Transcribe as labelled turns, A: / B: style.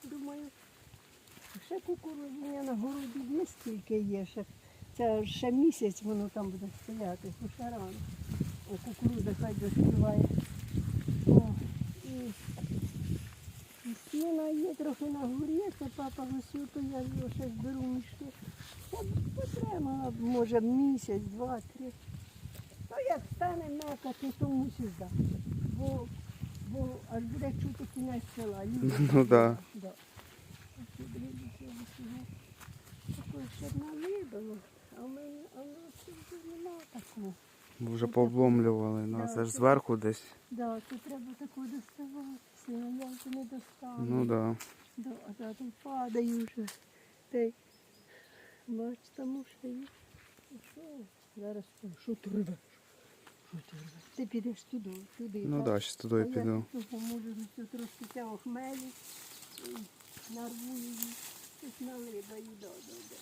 A: що думаю, ще мене на городі є стільки є. Ще, це ще місяць воно там буде стояти, бо ще рано. О, кукурудза хай доспіває. О, і, і сіна є трохи на горі, це папа гусів, то я його ще зберу мішки. Б, може, місяць, два, три. Ну, як стане мекати, то мусиш здати. Бо, аж буде чути кінець села.
B: Ну,
A: його Такої ще навидало, а в мене, нас вже нема такого.
B: Бо Вже пообломлювали. Ну,
A: Да,
B: це ж зверху десь.
A: Да, тут треба такого доставати. Я вже не достану.
B: Ну да.
A: Да, а зараз падаю вже. Бач, там уже. Ну? Зараз що? що ти підеш туди, туди.
B: Ну
A: так?
B: зараз туди
A: я
B: піду.
A: Я поможу цю трошки цього хмелю, нарву її, да, да, да.